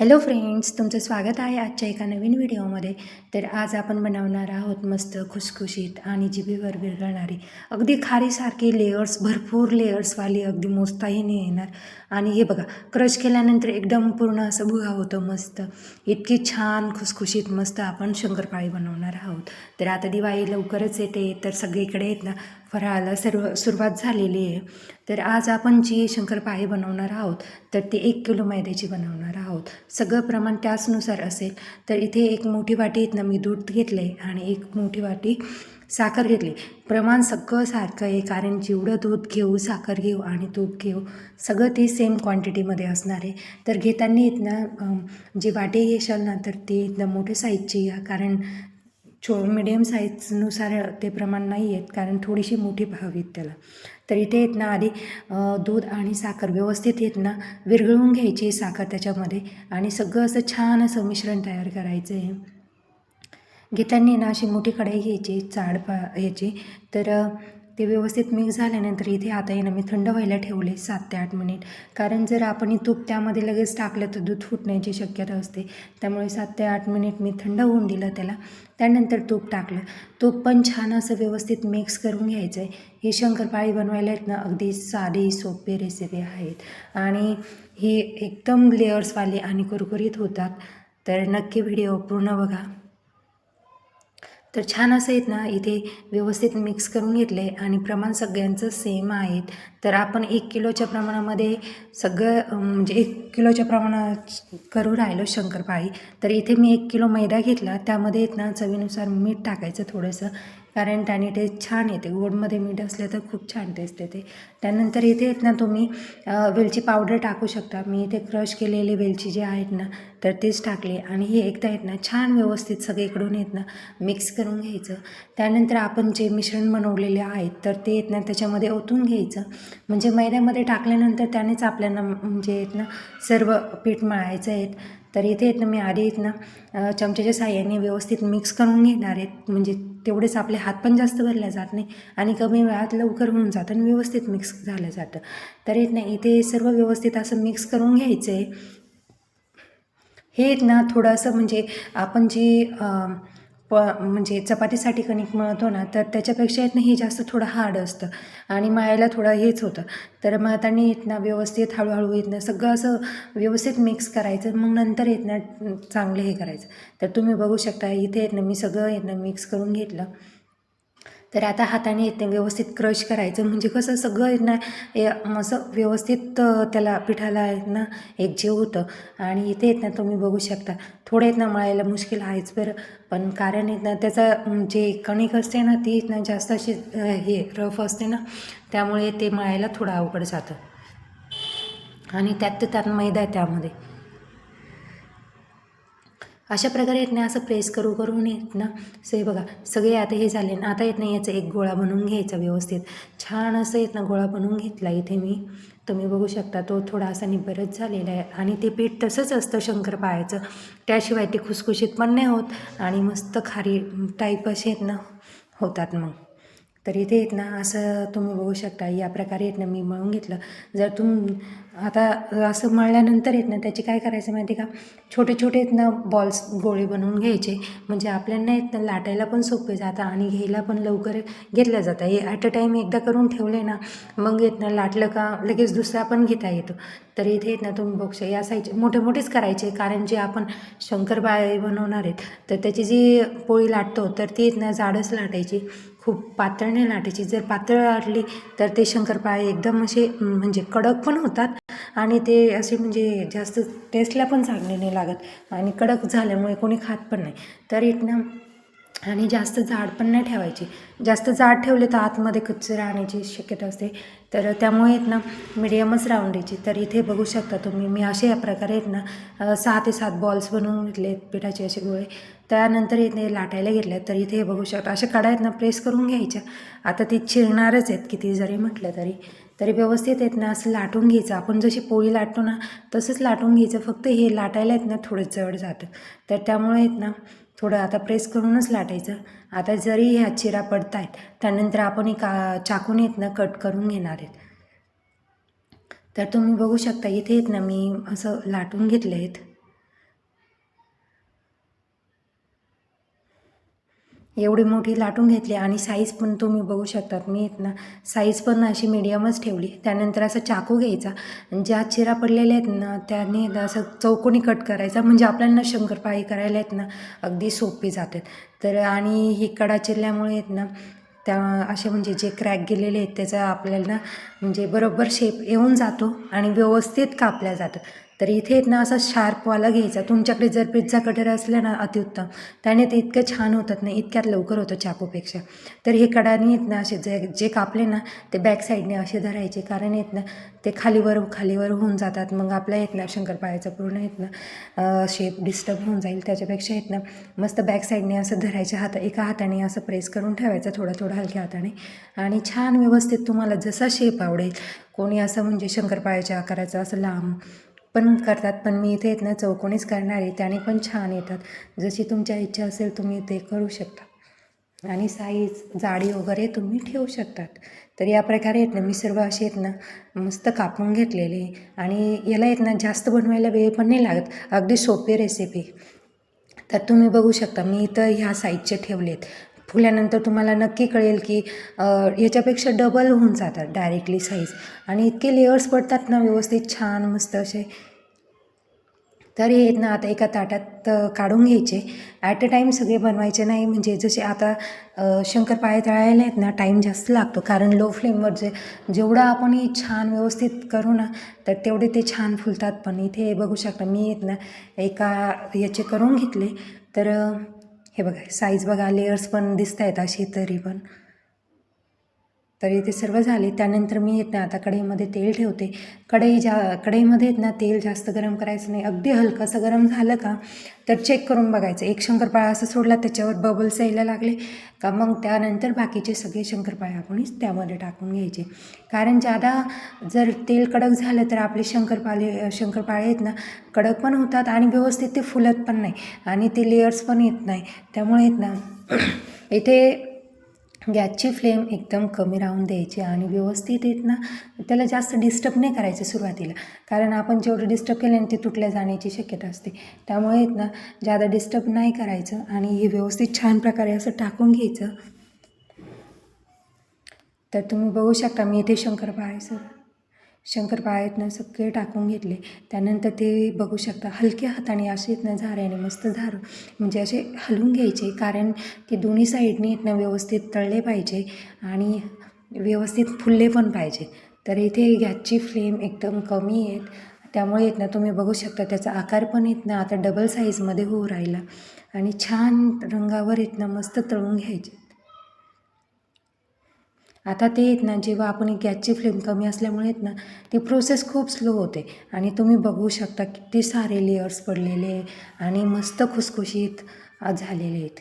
Hello friends तुमचं स्वागत आहे आजच्या एका नवीन व्हिडिओमध्ये. तर आज आपण बनवणार आहोत मस्त खुसखुशीत आणि जिभेवर विरघळणारी अगदी खारीसारखी लेयर्स भरपूर लेयर्सवाली अगदी मोजताही नाही येणार. आणि हे बघा क्रश केल्यानंतर एकदम पूर्ण असं भुगा होतं मस्त. इतकी छान खुसखुशीत मस्त आपण शंकरपाळी बनवणार आहोत. तर आता दिवाळी लवकरच येते तर सगळीकडे येत ना फराळाला सर्व सुरुवात झालेली आहे. तर आज आपण जी शंकरपाळी बनवणार आहोत तर ती एक किलो मैद्याची बनवणार आहोत. सगळं प्रमाण त्याचनुसार असेल. तर इथे एक मोठी वाटी इथनं मी दूध घेतले आणि एक मोठी वाटी साखर घेतली. प्रमाण सगळं सारखं आहे कारण जेवढं दूध घेऊ साखर घेऊ आणि तूप घेऊ सगळं ते सेम क्वांटिटीमध्ये असणार आहे. तर घेताना इथनं जी वाटी घेशाल ना तर ती इथनं मोठ्या साईजची घ्या. कारण छो मिडियम साईजनुसार ते प्रमाण नाही आहेत कारण थोडीशी मोठी पहावीत त्याला. तर इथे येत ना आधी दूध आणि साखर व्यवस्थित येत ना विरघळून घ्यायची साखर त्याच्यामध्ये आणि सगळं असं छान असं मिश्रण तयार करायचं आहे. घेताना ना अशी मोठी कढाई घ्यायची चाड पा ह्याची. तर ते व्यवस्थित मिक्स झाल्यानंतर इथे आता येणं मी थंड व्हायला ठेवले सात ते आठ मिनिट कारण जर आपण तूप त्यामध्ये लगेच टाकलं तर दूध फुटण्याची शक्यता असते. त्यामुळे सात ते आठ मिनिट मी थंड होऊन दिलं त्याला. त्यानंतर तूप टाकलं. तूप पण छान असं व्यवस्थित मिक्स करून घ्यायचं आहे ही शंकरपाळी बनवायला आहेत ना अगदी साधी सोपी रेसिपी आहेत. आणि ही एकदम लेअर्सवाली आणि कुरकुरीत होतात. तर नक्की व्हिडिओ पूर्ण बघा. तर छान असं आहेत ना इथे व्यवस्थित मिक्स करून घेतले आणि प्रमाण सगळ्यांचं सेम आहेत. तर आपण एक किलोच्या प्रमाणामध्ये सगळं म्हणजे एक किलोच्या प्रमाणात करू राहिलो शंकरपाळी. तर इथे मी एक किलो मैदा घेतला. त्यामध्ये येत ना चवीनुसार मीठ टाकायचं थोडंसं. कारण त्याने टेस्ट छान येते. गोडमध्ये मीठ असलं तर खूप छान टेस्ट येते. त्यानंतर इथे आहेत ना तुम्ही वेलची पावडर टाकू शकता. मी इथे क्रश केलेले वेलची जे आहेत ना तर तेच टाकले आणि हे एकदा आहेत ना छान व्यवस्थित सगळीकडून आहेत ना मिक्स करून घ्यायचं. त्यानंतर आपण जे मिश्रण बनवलेले आहेत तर ते आहेत ना त्याच्यामध्ये ओतून घ्यायचं. म्हणजे मैद्यामध्ये टाकल्यानंतर त्यानेच आपल्याला म्हणजे आहेत ना सर्व पीठ मळायचं आहेत. तर इथे आहेत ना मी आधी आहेत ना चमच्याच्या साह्याने व्यवस्थित मिक्स करून घेणार आहेत. म्हणजे तेवढेच आपले हात पण जास्त भरले जात नाही आणि कमी वेळात लवकर होऊन जातं आणि व्यवस्थित मिक्स झालं जातं. तर येत नाही इथे सर्व व्यवस्थित असं मिक्स करून घ्यायचं आहे हे आहेत ना थोडंसं म्हणजे आपण जे प म्हणजे चपातीसाठी कणिक मळतो ना तर त्याच्यापेक्षा येत ना हे जास्त थोडं हार्ड असतं. आणि मळायला थोडं हेच होतं. तर मळताना येत ना व्यवस्थित हळूहळू येत ना सगळं असं व्यवस्थित मिक्स करायचं मग नंतर येत ना चांगलं हे करायचं. तर तुम्ही बघू शकता इथे येत ना मी सगळं येत ना मिक्स करून घेतलं. तर आता हाताने येते व्यवस्थित क्रश करायचं. म्हणजे कसं सगळं आहे ना असं व्यवस्थित त्याला पिठाला आहेत ना एक एकजीव होतं. आणि इथे येत ना तुम्ही बघू शकता. थोडं येत ना मळायला मुश्किल आहेच बरं. पण कारण येत ना त्याचा जे कणिक असते ना ती येत ना जास्त अशी हे रफ असते ना त्यामुळे ते मळायला थोडं अवघड जातं. आणि त्यात त्यात मैदा आहे त्यामध्ये. अशा प्रकारे येत नाही असं प्रेस करू करून येत ना से बघा सगळे आता हे झाले ना आता येत नाही याचा एक गोळा बनवून घ्यायचा व्यवस्थित. छान असं येत ना गोळा बनवून घेतला इथे मी. तुम्ही बघू शकता तो थोडा असा निबरच झालेला आहे. आणि ते पीठ तसंच असतं शंकरपाळ्याचं. त्याशिवाय ते खुसखुशीत पण नाही होत आणि मस्त खारी टाईप असे आहेत ना होतात मग. तर इथे येत ना असं तुम्ही बघू शकता या प्रकारे येत ना मी मळून घेतलं. जर तुम आता असं मळल्यानंतर येत ना त्याचे काय करायचं माहिती का? छोटे छोटे आहेत ना बॉल्स गोळे बनवून घ्यायचे. म्हणजे आपल्याला येत ना लाटायला पण सोपे जातं आणि घ्यायला पण लवकर घेतलं जातं. हे ॲट अ टाईम एकदा करून ठेवले ना मग येत ना लाटलं का लगेच दुसरा पण घेता येतो. तर इथे येत ना तुम्ही बघशा या साईजचे मोठे मोठेच करायचे. कारण जे आपण शंकरबाळे बनवणार आहेत तर त्याची जी पोळी लाटतो तर ती येत ना जाडच लाटायची. खूप पातळ नाही लाटायची. जर पातळ लाटली तर ते शंकरपाळे एकदम असे म्हणजे कडक पण होतात. आणि ते असे म्हणजे जास्त टेस्टला पण चांगले नाही लागत. आणि कडक झाल्यामुळे कोणी खात पण नाही. तर इथनं आणि जास्त जाड पण नाही ठेवायची. जास्त जाड ठेवले तर आतमध्ये कच्चे राहण्याची शक्यता असते. तर त्यामुळे आहेत ना मिडियमच राहून द्यायची. तर इथे बघू शकता तुम्ही मी असे या प्रकारे आहेत ना सहा ते सात बॉल्स बनवून घेतले पिठाचे असे गोळे. त्यानंतर इथे लाटायला घेतल्या तर इथे हे बघू शकता अशा कडा आहेत ना प्रेस करून घ्यायच्या. आता ती चिरणारच आहेत किती जरी म्हटलं तरी. तरी व्यवस्थित आहेत ना असं लाटून घ्यायचं. आपण जशी पोळी लाटतो ना तसंच लाटून घ्यायचं. फक्त हे लाटायला आहेत ना थोडं जड जातं. तर त्यामुळे आहेत ना थोडं आता प्रेस करूनच लाटायचं. आता जरी ह्या चिरा पडत आहेत त्यानंतर आपण एक चाकून येत ना कट करून घेणार आहेत. तर तुम्ही बघू शकता इथे आहेत ना मी असं लाटून घेतले आहेत. एवढी मोठी लाटून घेतली आणि साईज पण तुम्ही बघू शकतात. मी आहेत ना साईज पण अशी मिडियमच ठेवली. त्यानंतर असं चाकू घ्यायचा. ज्या चिरा पडलेल्या आहेत ना त्याने असं चौकोनी कट करायचा. म्हणजे आपल्याला शंकरपाळी करायला आहेत ना अगदी सोपी जातात. तर आणि ही कडा चिरल्यामुळे आहेत ना त्या असे म्हणजे जे क्रॅक गेलेले आहेत त्याचा आपल्याला म्हणजे बरोबर शेप येऊन जातो आणि व्यवस्थित कापल्या जातं तर इथे आहेत ना असा शार्पवाला घ्यायचा. तुमच्याकडे जर पिझ्झा कटर असलं ना अतिउत्तम. त्याने ते इतकं छान होतात ना इतक्यात लवकर होतं चाकूपेक्षा तर हे कडाने आहेत ना असे जे जे कापले ना ते बॅक साईडने असे धरायचे. कारण आहेत ना ते खालीवर खालीवर होऊन जातात. मग आपल्या येत ना शंकरपाळ्याचं पूर्ण आहेत ना शेप डिस्टर्ब होऊन जाईल. त्याच्यापेक्षा आहेत ना मस्त बॅक साईडने असं धरायच्या हात एका हाताने असं प्रेस करून ठेवायचं थोडं थोडं हलक्या हाताने. आणि छान व्यवस्थित तुम्हाला जसा शेप आवडेल कोणी असं म्हणजे शंकरपाळ्याच्या आकाराचं असं लांब पण करतात पण मी इथे येत ना चौकोनीच करणार. आहे त्याने पण छान येतात. जशी तुमच्या इच्छा असेल तुम्ही ते करू शकता. आणि साईज जाडी वगैरे तुम्ही ठेवू शकतात. तर या प्रकारे आहेत ना मी सर्व असे आहेत ना मस्त कापून घेतलेले. आणि याला आहेत ना जास्त बनवायला वेळ पण नाही लागत. अगदी सोपी रेसिपी तर तुम्ही बघू शकता मी इथं ह्या साईजचे ठेवलेत. फुल्यानंतर तुम्हाला नक्की कळेल की याच्यापेक्षा डबल होऊन जातात डायरेक्टली साईज आणि इतके लेअर्स पडतात ना व्यवस्थित छान मस्त असे. तर हे ना आता एका ताटात काढून घ्यायचे. ॲट अ टाईम सगळे बनवायचे नाही. म्हणजे जसे आता शंकरपाळे तळायला आहेत ना टाईम जास्त लागतो. कारण लो फ्लेमवर जे जेवढं आपण हे छान व्यवस्थित करू ना तर तेवढे ते छान फुलतात. पण इथे बघू शकता मी आहेत ना एका याचे करून घेतले. तर हे बघा साईज बघा लेअर्स पण दिसत आहेत अशी तरी पण. तर इथे सर्व झाले. त्यानंतर मी येत ना आता कढईमध्ये तेल ठेवते. कढई जा कढईमध्ये येत ना तेल जास्त गरम करायचं नाही. अगदी हलकंसं गरम झालं का तर चेक करून बघायचं. एक शंकरपाळा असं सोडला त्याच्यावर बबल्स यायला लागले. का मग त्यानंतर बाकीचे सगळे शंकरपाळे आपणच त्यामध्ये टाकून घ्यायचे. कारण जादा जर तेल कडक झालं तर आपले शंकरपाळे शंकरपाळे आहेत ना कडक पण होतात आणि व्यवस्थित ते फुलत पण नाही. आणि ते लेयर्स पण येत नाही. त्यामुळे येत ना इथे गॅसची फ्लेम एकदम कमी राहून द्यायची आणि व्यवस्थित येत ना त्याला जास्त डिस्टर्ब नाही करायचं सुरुवातीला. कारण आपण जेवढं डिस्टर्ब केल्याने ते तुटल्या जाण्याची शक्यता असते. त्यामुळे येत ना जादा डिस्टर्ब नाही करायचं आणि हे व्यवस्थित छान प्रकारे असं टाकून घ्यायचं. तर तुम्ही बघू शकता मी इथे सर शंकरपाळ्यातनं सगळे टाकून घेतले. त्यानंतर ते बघू शकता हलक्या हाताने असे इथनं झाऱ्याने मस्त झार म्हणजे असे हलवून घ्यायचे कारण ते दोन्ही साईडने इथनं व्यवस्थित तळले पाहिजे आणि व्यवस्थित फुलले पण पाहिजे. तर इथे गॅसची फ्लेम एकदम कमी आहेत. त्यामुळे येत ना तुम्ही बघू शकता त्याचा आकार पण येत ना आता डबल साईजमध्ये होऊ राहिला. आणि छान रंगावर इथनं मस्त तळून घ्यायचे. आता ते येत ना जेव्हा आपण गॅसची फ्लेम कमी असल्यामुळे येत ना ती प्रोसेस खूप स्लो होते. आणि तुम्ही बघू शकता किती सारे लेयर्स पडलेले आणि मस्त खुसखुशीत झालेले आहेत.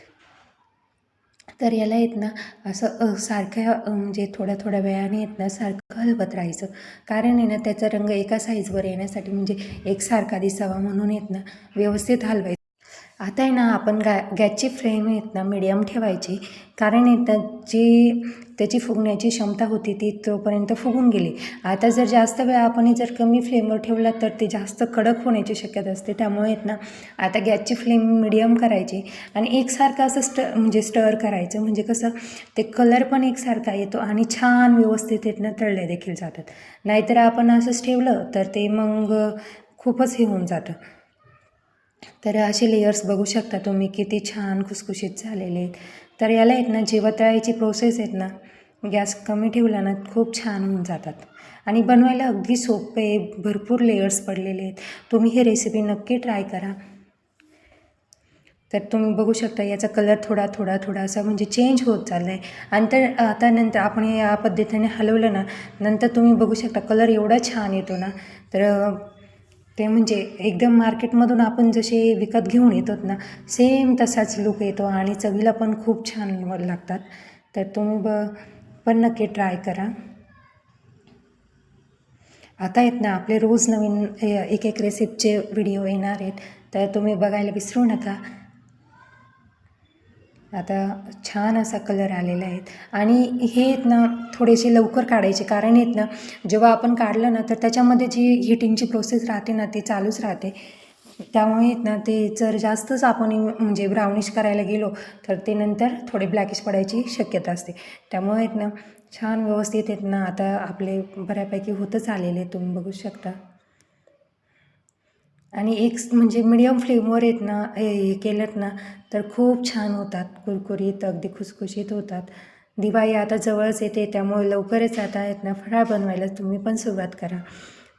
तर याला येत ना असं सारख्या म्हणजे थोड्या थोड्या वेळाने येत ना सारखं हलवत राहायचं. कारण आहे ना त्याचा रंग एका साईजवर येण्यासाठी म्हणजे एकसारखा दिसावा म्हणून येत ना व्यवस्थित हलवायचं. आता आहे ना आपण गा गॅसची फ्लेम आहेत ना मिडियम ठेवायची. कारण येतं जी त्याची फुगण्याची क्षमता होती ती तोपर्यंत फुगून गेली. आता जर जास्त वेळ आपण जर कमी फ्लेमवर ठेवला तर ते जास्त कडक होण्याची शक्यता असते. त्यामुळे आहेत ना आता गॅसची फ्लेम मिडियम करायची आणि एकसारखं असं स्ट म्हणजे स्टर करायचं. म्हणजे कसं ते कलर पण एकसारखा येतो आणि छान व्यवस्थित येतनं तळले देखील जातात. नाहीतर आपण असंच ठेवलं तर ते मग खूपच हे होऊन जातं. तर असे लेयर्स बघू शकता तुम्ही किती छान खुसखुशीत झालेले आहेत. तर याला आहेत ना जेव्हा तळायची प्रोसेस आहेत ना गॅस कमी ठेवला ना खूप छान होऊन जातात. आणि बनवायला अगदी सोपे भरपूर लेयर्स पडलेले आहेत. तुम्ही ही रेसिपी नक्की ट्राय करा. तर तुम्ही बघू शकता याचा कलर थोडा थोडा थोडा असा म्हणजे चेंज होत चालला आहे आणि तर आता नंतर आपण या पद्धतीने हलवलं ना नंतर तुम्ही बघू शकता कलर एवढा छान येतो ना. तर ते म्हणजे एकदम मार्केटमधून आपण जसे विकत घेऊन येतो ना सेम तसाच लुक येतो आणि चवीला पण खूप छान लागतात. तर तुम्ही ब पण नक्की ट्राय करा. आता आहेत ना आपले रोज नवीन एक एक रेसिपीचे व्हिडिओ येणार आहेत. तर तुम्ही बघायला विसरू नका. आता छान असा कलर आलेला आहे. आणि हे आहेत ना थोडेसे लवकर काढायचे. कारण आहेत ना जेव्हा आपण काढलं ना तर त्याच्यामध्ये जी हिटिंगची प्रोसेस राहते ना ती चालूच राहते. त्यामुळे आहेत ना ते जर जास्तच आपण म्हणजे ब्राउनिश करायला गेलो तर ते नंतर थोडे ब्लॅकिश पडायची शक्यता असते. त्यामुळे आहेत ना छान व्यवस्थित आहेत ना आता आपले बऱ्यापैकी होतच आलेले तुम्ही बघू शकता. आणि एक म्हणजे मिडियम फ्लेमवर आहेत ना हे केलं ना तर खूप छान होतात. कुरकुरीत अगदी खुसखुशीत होतात. दिवाळी आता जवळच येते त्यामुळे लवकरच आता आहेत ना फराळ बनवायला तुम्ही पण सुरुवात करा.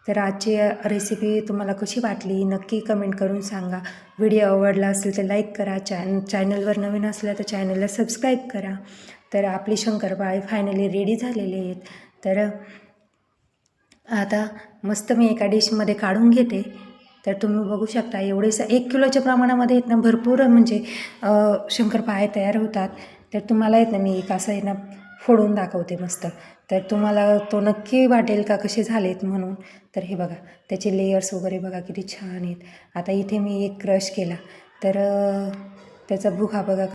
तर आजची रेसिपी तुम्हाला कशी वाटली नक्की कमेंट करून सांगा. व्हिडिओ आवडला असेल तर लाईक करा. चॅन चॅनलवर नवीन असलं तर चॅनलला सबस्क्राईब करा. तर आपली शंकरपाळे फायनली रेडी झालेले आहेत. तर आता मस्त मी एका डिशमध्ये काढून घेते. तर तुम्ही बघू शकता एवढेसं एक किलोच्या प्रमाणामध्ये आहेत ना भरपूर म्हणजे शंकरपाळे तयार होतात. तर तुम्हाला येत ना मी एक असं आहे ना फोडून दाखवते मस्त. तर तुम्हाला तो नक्की वाटेल का कसे झालेत म्हणून. तर हे बघा त्याचे लेयर्स वगैरे बघा किती छान आहेत. आता इथे मी एक क्रश केला. तर त्याचा भुगा बघा.